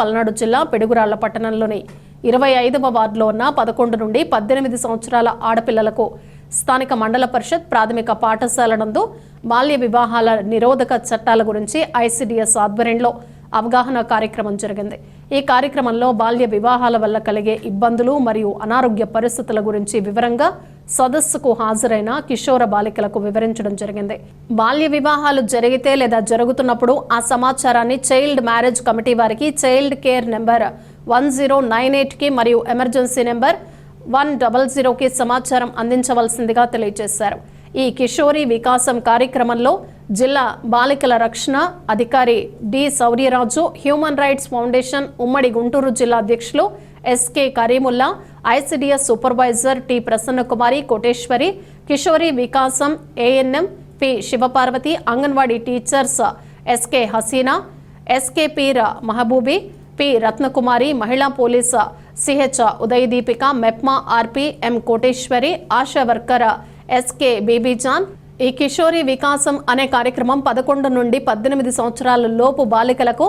పల్నాడు జిల్లా పెడుగురాళ్ళ పట్టణంలోని ఇరవై ఐదవ వార్డులో ఉన్న పదకొండు నుండి పద్దెనిమిది సంవత్సరాల ఆడపిల్లలకు స్థానిక మండల పరిషత్ ప్రాథమిక పాఠశాల నందు బాల్య వివాహాల నిరోధక చట్టాల గురించి ఐసిడిఎస్ ఆధ్వర్యంలో అవగాహన కార్యక్రమం జరిగింది. ఈ కార్యక్రమంలో బాల్య వివాహాల వల్ల కలిగే ఇబ్బందులు మరియు అనారోగ్య పరిస్థితుల గురించి వివరంగా సదస్సుకు హాజరైన కిషోర బాలికలకు వివరించడం జరిగింది. బాల్య వివాహాలు జరిగితే లేదా జరుగుతున్నప్పుడు ఆ సమాచారాన్ని చైల్డ్ మ్యారేజ్ కమిటీ వారికి child care number one zero nine ఎయిట్కి మరియు ఎమర్జెన్సీ నెంబర్ వన్ డబల్ జీరోకి సమాచారం అందించవలసిందిగా తెలియజేశారు. ఈ కిషోరి వికాసం కార్యక్రమంలో జిల్లా బాలికల రక్షణ అధికారి D Souryaraju human rights foundation ఉమ్మడి గుంటూరు జిల్లా అధ్యక్షులు SK Kareemulla ICDS supervisor T Prasannakumari Koteswari Kishori Vikasam ANM P Sivaparvathi anganwadi teachers SK Haseena SK Peer Mahaboobi P Ratnakumari మహిళా police CH Udaya Deepika MEPMA RP M Koteswari ASHA worker SK Bibijan ఈ కిషోరి వికాసం అనే కార్యక్రమం పదకొండు నుండి పద్దెనిమిది సంవత్సరాల లోపు బాలికలకు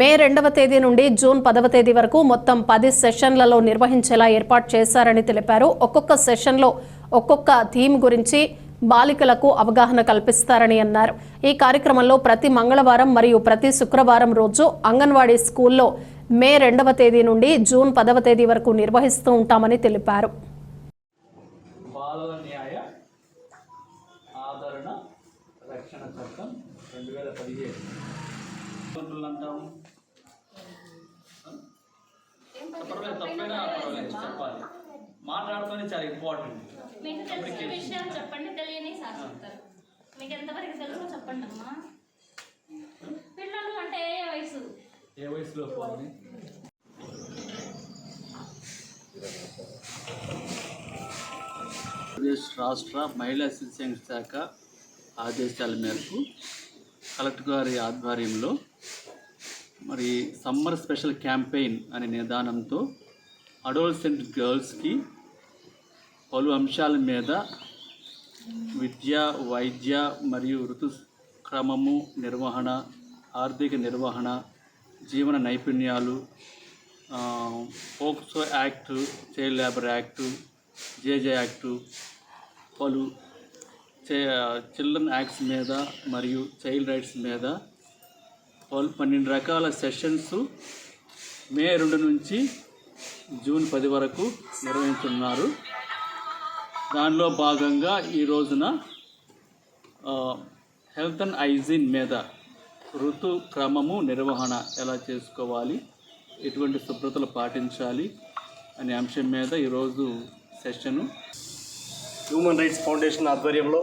మే రెండవ తేదీ నుండి జూన్ పదవ తేదీ వరకు మొత్తం పది సెషన్లలో నిర్వహించేలా ఏర్పాటు చేశారని తెలిపారు. ఒక్కొక్క సెషన్లో ఒక్కొక్క థీమ్ గురించి బాలికలకు అవగాహన కల్పిస్తారని అన్నారు. ఈ కార్యక్రమంలో ప్రతి మంగళవారం మరియు ప్రతి శుక్రవారం రోజు అంగన్వాడీ స్కూల్లో మే రెండవ తేదీ నుండి జూన్ పదవ తేదీ వరకు నిర్వహిస్తూ ఉంటామని తెలిపారు. న్యాయ ఆదరణ రక్షణ చట్టం రెండు వేల పదిహేడు ఏమంటున్నారు అంటాం పర్వాలేదు తప్పైనా పర్వాలేదు చెప్పాలి? మాట్లాడుతూనే చాలా ఇంపార్టెంట్ మీకు తెలిసిన విషయాలు చెప్పండి తెలియని సార్ చెప్తారు. మీకు ఎంతవరకు తెలుసో చెప్పండి అమ్మా. పిల్లలు అంటే ఏ వయసు? ఏ వయసులో పోవాలి? రాష్ట్ర మహిళా శిశు శాఖ ఆదేశాల మేరకు కలెక్టర్ గారి ఆధ్వర్యంలో మరి సమ్మర్ స్పెషల్ క్యాంపెయిన్ అనే నిదానంతో అడోల్సెంట్ గర్ల్స్కి పలు అంశాల మీద విద్య వైద్య మరియు ఋతుక్రమము నిర్వహణ ఆర్థిక నిర్వహణ జీవన నైపుణ్యాలు ఆ, POCSO act child labour act JJ act పలు చిల్డ్రన్ యాక్ట్స్ మీద మరియు చైల్డ్ రైట్స్ మీద పన్నెండు రకాల సెషన్స్ మే రెండు నుంచి జూన్ పది వరకు నిర్వహించున్నారు దానిలో భాగంగా ఈ రోజున హెల్త్ అండ్ హైజీన్ మీద ఋతు క్రమము నిర్వహణ ఎలా చేసుకోవాలి ఎటువంటి శుభ్రతలు పాటించాలి అనే అంశం మీద ఈరోజు సెషను హ్యూమన్ రైట్స్ ఫౌండేషన్ ఆధ్వర్యంలో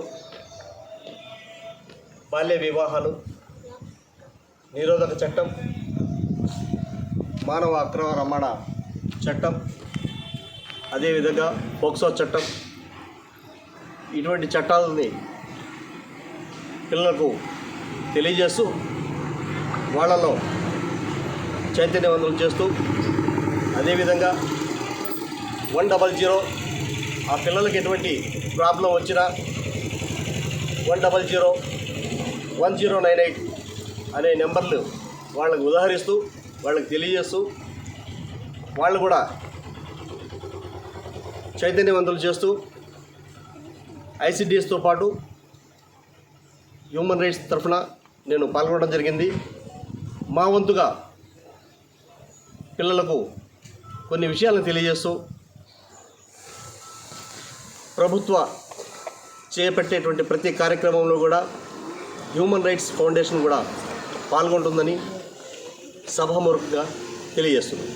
బాల్య వివాహాలు నిరోధక చట్టం మానవ అక్రమ రమణ చట్టం అదేవిధంగా పోక్సో చట్టం. ఇటువంటి చట్టాలని పిల్లలకు తెలియజేస్తూ వాళ్ళలో చైతన్యవంతులు చేస్తూ అదేవిధంగా వన్ డబల్ జీరో ఆ పిల్లలకి ఎటువంటి ప్రాబ్లం వచ్చినా one double zero one zero nine eight అనే నెంబర్లు వాళ్ళకు ఉదాహరిస్తూ వాళ్ళకి తెలియజేస్తూ వాళ్ళు కూడా చైతన్యవంతులు చేస్తూ ఐసిడిఎస్తో పాటు హ్యూమన్ రైట్స్ తరఫున నేను పాల్గొనడం జరిగింది. మా వంతుగా పిల్లలకు కొన్ని విషయాలను తెలియజేస్తూ ప్రభుత్వ చేపట్టేటువంటి ప్రతి కార్యక్రమంలో కూడా హ్యూమన్ రైట్స్ ఫౌండేషన్ కూడా పాల్గొంటుందని సభాముఖంగా తెలియజేస్తున్నాం.